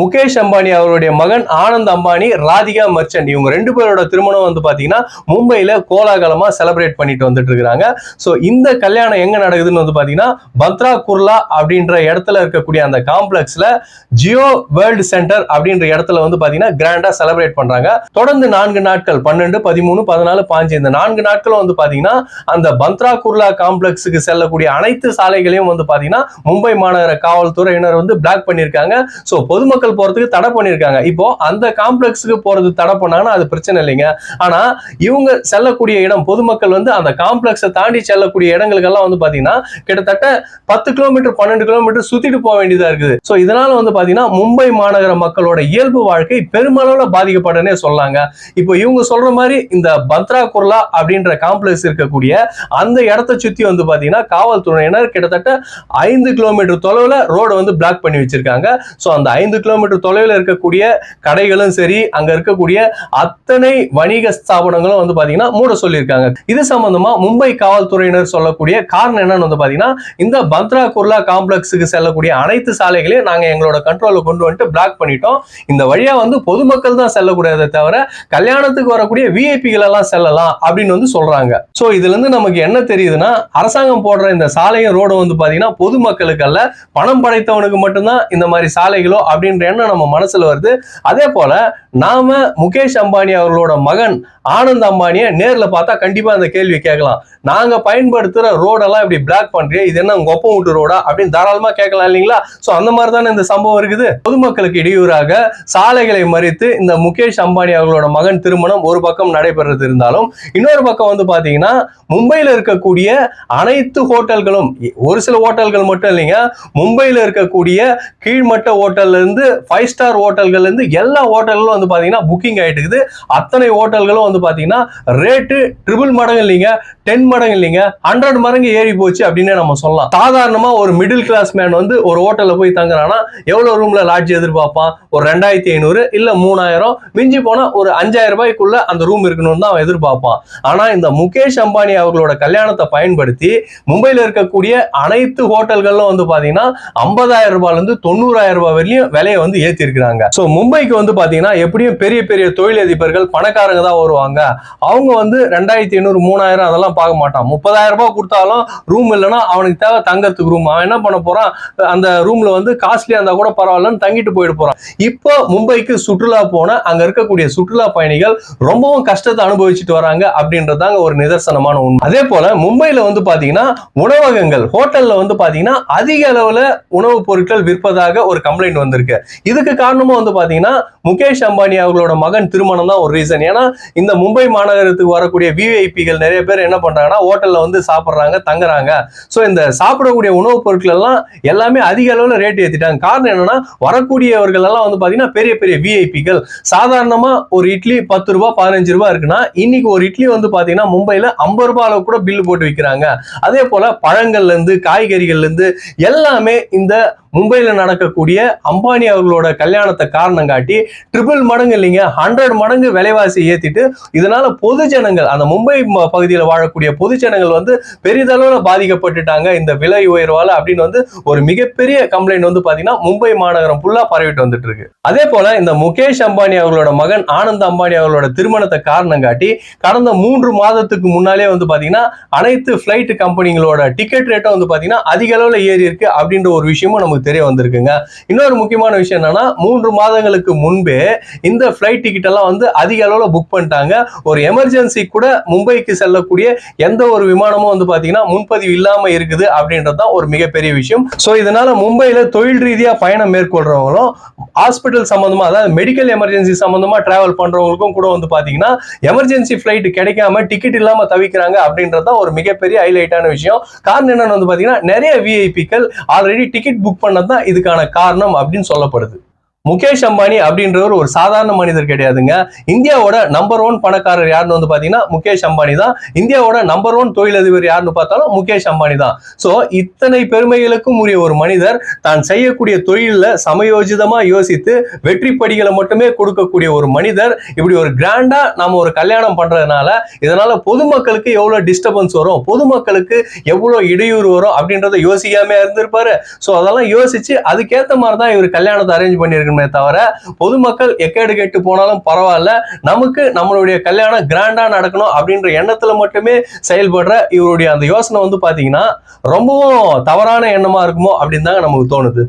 முகேஷ் அம்பானி அவருடைய மகன் ஆனந்த் அம்பானி ராதிகா மர்ச்சன்ட் இவங்க ரெண்டு பேரோட திருமணம் வந்து பாத்தீங்கன்னா மும்பையில கோலாகலமா செலிப்ரேட் பண்ணிட்டு வந்துட்டு இருக்காங்க. ஸோ இந்த கல்யாணம் எங்க நடக்குதுன்னு வந்து பாத்தீங்கன்னா பத்ரா குர்லா அப்படின்ற இடத்துல இருக்கக்கூடிய அந்த காம்ப்ளெக்ஸ்ல ஜியோ வேர்ல்டு சென்டர் அப்படின்ற இடத்துல வந்து பாத்தீங்கன்னா கிராண்டா செலிப்ரேட் பண்றாங்க. தொடர்ந்து நான்கு நாட்கள் பன்னெண்டு பதிமூணு பதினாலு பாஞ்சு இந்த நான்கு நாட்களும் வந்து பாத்தீங்கன்னா அந்த பந்த்ரா குர்லா காம்ப்ளெக்ஸுக்கு செல்லக்கூடிய அனைத்து சாலைகளையும் வந்து பாத்தீங்கன்னா மும்பை மாநகர காவல்துறையினர் வந்து பிளாக் பண்ணியிருக்காங்க. ஸோ பொதுமக்கள் போறதுக்கு தடை பண்ணியிருக்காங்க. இப்போ அந்த காம்ப்ளெக்ஸுக்கு போறது தடை பண்ணாங்கன்னா அது பிரச்சனை இல்லைங்க. ஆனா இவங்க செல்லக்கூடிய இடம் பொதுமக்கள் வந்து அந்த காம்ப்ளெக்ஸை தாண்டி செல்லக்கூடிய இடங்களுக்கெல்லாம் வந்து பாத்தீங்கன்னா கிட்டத்தட்ட பத்து கிலோமீட்டர் பன்னெண்டு கிலோமீட்டர் சுத்திட்டு போக வேண்டியதா இருக்குது. ஸோ இதனால வந்து பாத்தீங்கன்னா மும்பை மாநகர மக்களோட இயல்பு வாழ்க்கை பெருமளவுல பாதிக்கப்படுன்னே சொல்லாங்க. இப்போ இவங்க சொல்ற மாதிரி இந்த பத்ரா குர்லா அப்படின்ற காம்ப்ளெக்ஸ் இருக்கக்கூடிய அந்த இடத்தை சுத்தி வந்து பாத்தீங்கன்னா காவல்துறையினர் கிட்டத்தட்ட ஐந்து கிலோமீட்டர் தொலைவில் ரோடு வந்து பிளாக் பண்ணி வச்சிருக்காங்க. ஸோ அந்த ஐந்து கிலோ கிலோமீட்டர் தொலைவில் இருக்கக்கூடிய கடைகளும் சரி அங்க இருக்கக்கூடிய அத்தனை வணிக ஸ்தாபனங்களும் வந்து பாத்தீங்கன்னா மூட சொல்லியிருக்காங்க. இது சம்பந்தமா மும்பை காவல்துறையினர் சொல்லக்கூடிய காரணம் என்னன்னு வந்து பாத்தீங்கன்னா இந்த பந்த்ரா குர்லா காம்ப்ளெக்ஸுக்கு செல்லக்கூடிய அனைத்து சாலைகளையும் நாங்க எங்களோட கண்ட்ரோல கொண்டு வந்துட்டு பிளாக் பண்ணிட்டோம். இந்த வழியா வந்து பொதுமக்கள் தான் செல்லக்கூடாதே தவிர கல்யாணத்துக்கு வரக்கூடிய விஐபிகள் எல்லாம் செல்லலாம் அப்படின்னு வந்து சொல்றாங்க. சோ இதுல இருந்து நமக்கு என்ன தெரியுதுன்னா அரசாங்கம் போடுற இந்த சாலையும் ரோடும் வந்து பாத்தீங்கன்னா பொதுமக்களுக்கு அல்ல பணம் படைத்தவனுக்கு மட்டும்தான் இந்த மாதிரி சாலைகளோ அப்படின்ற எண்ணம் நம்ம மனசுல வருது. அதே போல நாம முகேஷ் அம்பானி அவர்களோட மகன் ஆனந்த் அம்பானியை நேர்ல பார்த்தா கண்டிப்பா அந்த கேள்வி கேட்கலாம். நாங்க பயன்படுத்துற ரோடெல்லாம் இப்படி பிளாக் பண்றீங்க. இது என்ன உங்க ஒப்பம் விட்டு ரோடா அப்படின்னு தாராளமா கேட்கலாம் இல்லைங்களா? சோ அந்த மாதிரி தானே இந்த சம்பவம் இருக்குது. பொதுமக்களுக்கு இடையூறாக சாலைகளை மறித்து இந்த முகேஷ் அம்பானி அவர்களோட மகன் திருமணம் ஒரு பக்கம் நடைபெறது இருந்தாலும் இன்னொரு பக்கம் வந்து பாத்தீங்கன்னா மும்பையில இருக்கக்கூடிய அனைத்து ஹோட்டல்களும் ஒரு சில ஹோட்டல்கள் மட்டும் இல்லைங்க மும்பையில இருக்கக்கூடிய கீழ்மட்ட ஹோட்டல்ல இருந்து ஃபைவ் ஸ்டார் ஹோட்டல்கள்ல இருந்து எல்லா ஹோட்டல்களும் வந்து பாத்தீங்கன்னா புக்கிங் ஆகிட்டு இருக்குது அத்தனை ஹோட்டல்களும் வந்து பாத்தீங்கன்னா ரேட்டு ட்ரிபிள் மடங்கு இல்லைங்க டென் மடங்கு இல்லைங்க ஹண்ட்ரட் மடங்கு ஏறி போச்சு அப்படின்னு நம்ம சொல்லலாம். சாதாரணமா ஒரு மிடில் கிளாஸ் மேன் வந்து ஒரு ஹோட்டல்ல போய் தங்குறான்னா எவ்வளவு ரூம்ல லாட்ஜ் எதிர்பார்ப்பான்? ஒரு ரெண்டாயிரத்தி ஐநூறு இல்ல மூணாயிரம். மிஞ்சி போனால் ஒரு அஞ்சாயிரம் ரூபாய்க்குள்ள அந்த ரூம் இருக்கணும்னு தான் அவன் எதிர்பார்ப்பான். ஆனா இந்த முகேஷ் அம்பானி அவர்களோட கல்யாணத்தை பயன்படுத்தி மும்பையில இருக்கக்கூடிய அனைத்து ஹோட்டல்களும் வந்து பாத்தீங்கன்னா ஐம்பதாயிரம் ரூபாயிலேருந்து தொண்ணூறாயிரம் ரூபாய் வரையும் விலையை வந்து ஏத்தி இருக்கிறாங்க சோ மும்பைக்கு வந்து பாத்தீங்கன்னா எப்படியும் பெரிய பெரிய தொழிலதிபர்கள் பணக்காரங்க தான் வருவாங்க. அவங்க வந்து ரெண்டாயிரத்தி ஐநூறு மூணாயிரம் அதெல்லாம் பார்க்க மாட்டான். முப்பதாயிரம் ரூபாய் கொடுத்தாலும் ரூம் இல்லைன்னா அவனுக்கு தேவை தங்கறதுக்கு ரூம் அவன் என்ன பண்ண போறான்? அந்த ரூம்ல வந்து காஸ்ட்லியா இருந்தா கூட பரவாயில்லன்னு தங்கிட்டு போயிட்டு போறான். இப்போ மும்பைக்கு சுற்றுலா போன அங்க இருக்கக்கூடிய சுற்றுலா பயணிகள் ரொம்பவும் கஷ்டத்தை அனுபவிச்சுட்டு வராங்க அப்படின்றதாங்க ஒரு நிதர்சனமான உண்மை. அதே போல மும்பையில வந்து பாத்தீங்கன்னா உணவகங்கள் ஹோட்டல்ல வந்து பாத்தீங்கன்னா அதிக அளவுல உணவுப் பொருட்கள் விற்பதாக ஒரு கம்ப்ளைண்ட் வந்திருக்கு. இதுக்கு காரணமா வந்து பாத்தீங்கன்னா முகேஷ் அம்பானி அவர்களோட மகன் திருமணம் தான் ஒரு ரீசன் ஏன்னா இந்த மும்பை மாநகரத்துக்கு வரக்கூடிய விஐபிகள் நிறைய பேர் என்ன பண்றாங்கன்னா ஹோட்டல்ல வந்து சாப்பிடுறாங்க தங்குறாங்க. ஸோ இந்த சாப்பிடக்கூடிய உணவுப் பொருட்கள் எல்லாம் எல்லாமே அதிக அளவில் ரேட் ஏத்திட்டாங்க. காரணம் என்னன்னா வரக்கூடியவர்கள் எல்லாம் வந்து பாத்தீங்கன்னா பெரிய பெரிய விஐபிகள் சாதாரணமா ஒரு இட்லி பத்து ரூபாய் பதினஞ்சு ரூபாய் இருக்குன்னா இன்னைக்கு ஒரு இட்லி வந்து பாத்தீங்கன்னா மும்பையில ஐம்பது ரூபாய் அளவு கூட பில்லு போட்டு விற்கிறாங்க அதே போல பழங்கள்ல இருந்து காய்கறிகள்ல இருந்து எல்லாமே இந்த மும்பையில் நடக்கக்கூடிய அம்பானி அவர்களோட கல்யாணத்தை காரணம் காட்டி ட்ரிபிள் மடங்கு இல்லைங்க ஹண்ட்ரட் மடங்கு விலைவாசி ஏற்றிட்டு இதனால பொது ஜனங்கள் அந்த மும்பை ம- பகுதியில் வாழக்கூடிய பொது ஜனங்கள் வந்து பெரிதளவில் பாதிக்கப்பட்டுட்டாங்க. இந்த விலை உயர்வால் அப்படின்னு வந்து ஒரு மிகப்பெரிய கம்ப்ளைண்ட் வந்து பார்த்தீங்கன்னா மும்பை மாநகரம் ஃபுல்லாக பரவிட்டு வந்துட்டு இருக்கு. அதே போல இந்த முகேஷ் அம்பானி அவர்களோட மகன் ஆனந்த் அம்பானி அவர்களோட திருமணத்தை காரணம் காட்டி கடந்த மூன்று மாதத்துக்கு முன்னாலே வந்து பார்த்தீங்கன்னா அனைத்து ஃபிளைட் கம்பெனிகளோட டிக்கெட் ரேட்டும் வந்து பார்த்தீங்கன்னா அதிக அளவில் ஏறி இருக்கு அப்படின்ற ஒரு விஷயமும் நமக்கு தெரிய வந்திருக்குங்க. இன்னொரு முக்கியமான விஷயம் என்னன்னா மூன்று மாதங்களுக்கு முன்பே இந்த ஃப்ளைட் டிக்கெட் எல்லாம் வந்து அதிக அளவில் புக் பண்ணிட்டாங்க. ஒரு எமர்ஜென்சி கூட மும்பைக்கு செல்லக்கூடிய எந்த ஒரு விமானமும் வந்து பாத்தீங்கன்னா முன்பதிவு இல்லாமல் இருக்குது அப்படின்றது தான் ஒரு மிகப்பெரிய விஷயம். ஸோ இதனால மும்பையில் தொழில் ரீதியாக பயணம் மேற்கொள்றவங்களும் ஹாஸ்பிட்டல் சம்மந்தமாக அதாவது மெடிக்கல் எமர்ஜென்சி சம்மந்தமாக டிராவல் பண்றவங்களுக்கும் கூட வந்து பார்த்தீங்கன்னா எமர்ஜென்சி ஃப்ளைட் கிடைக்காம டிக்கெட் இல்லாமல் தவிக்கிறாங்க அப்படின்றது தான் ஒரு மிகப்பெரிய ஹைலைட்டான விஷயம். காரணம் என்னன்னு வந்து பாத்தீங்கன்னா நிறைய விஐபிக்கள் ஆல்ரெடி டிக்கெட் புக் பண்ண காரணம் தான் இதுக்கான காரணம் அப்படின்னு சொல்லப்படுது. முகேஷ் அம்பானி அப்படின்றவர் ஒரு சாதாரண மனிதர் கிடையாதுங்க. இந்தியாவோட நம்பர் ஒன் பணக்காரர் யாருன்னு வந்து பாத்தீங்கன்னா முகேஷ் அம்பானி தான். இந்தியாவோட நம்பர் ஒன் தொழிலதிபர் யாருன்னு பார்த்தாலும் முகேஷ் அம்பானி தான். சோ இத்தனை பெருமைகளுக்கும் உரிய ஒரு மனிதர் தான் செய்யக்கூடிய தொழில சமயோஜிதமா யோசித்து வெற்றி படிகளை மட்டுமே கொடுக்கக்கூடிய ஒரு மனிதர். இப்படி ஒரு கிராண்டா நாம ஒரு கல்யாணம் பண்றதுனால இதனால பொதுமக்களுக்கு எவ்வளவு டிஸ்டர்பன்ஸ் வரும் பொதுமக்களுக்கு எவ்வளவு இடையூறு வரும் அப்படின்றத யோசிக்காம இருந்திருப்பாரு. சோ அதெல்லாம் யோசிச்சு அதுக்கேத்த மாதிரி தான் இவர் கல்யாணத்தை அரேஞ்ச் பண்ணியிருக்கணும். இருக்குமே தவிர பொதுமக்கள் எக்கேடு கெட்டு போனாலும் பரவாயில்ல. நமக்கு நம்மளுடைய கல்யாணம் கிராண்டா நடக்கணும் அப்படின்ற எண்ணத்துல மட்டுமே செயல்படுற இவருடைய அந்த யோசனை வந்து பாத்தீங்கன்னா ரொம்பவும் தவறான எண்ணமா இருக்குமோ அப்படின்னு தாங்க நமக்கு தோணுது.